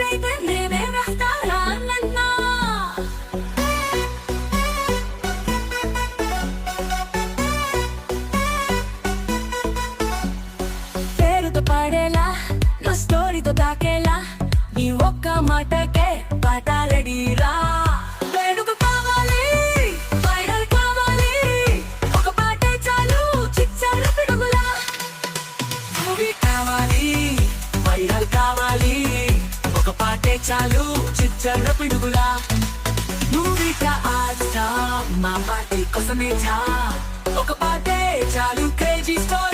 పాటైతే నేనే వేస్తారా అన్నన్నా పేరుతో పాడేలా నా స్టోరీతో నీ ఒక్క మాటకే పాట రెడీరా చాలు చిచ్చర పిడుగులా. మూవీట ఆస్తా మా పార్టీ కోసమే చా ఒక పాటే చాలు క్రేజీ స్టోరీలా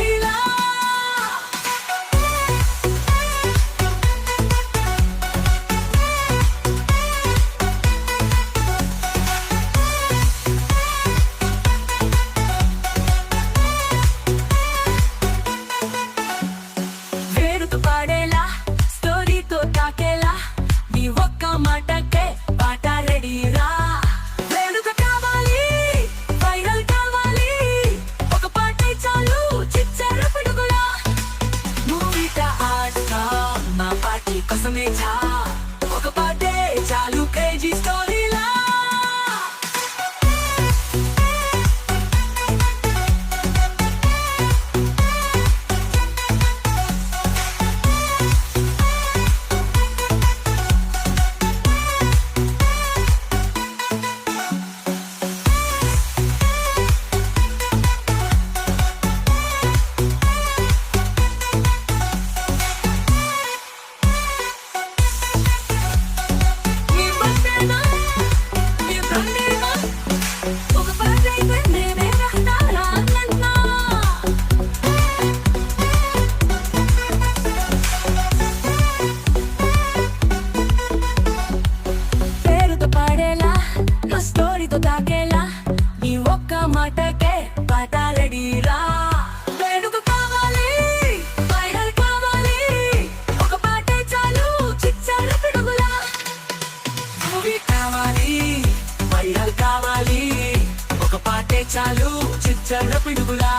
కోసమే చా ఒక పాటే చాలు క్రేజీ స్టోరీ నా తాకేలా? నీ ఒక్క మాటకే పాట రెడీరా వేడుక కావాలి వైరల్ కావాలి. ఒక పాటే చాలు చిచ్చాడ పిడుగులా మూవీ కావాలి వైరల్ కావాలి. ఒక పాటే చాలు చిచ్చర పిడుగులా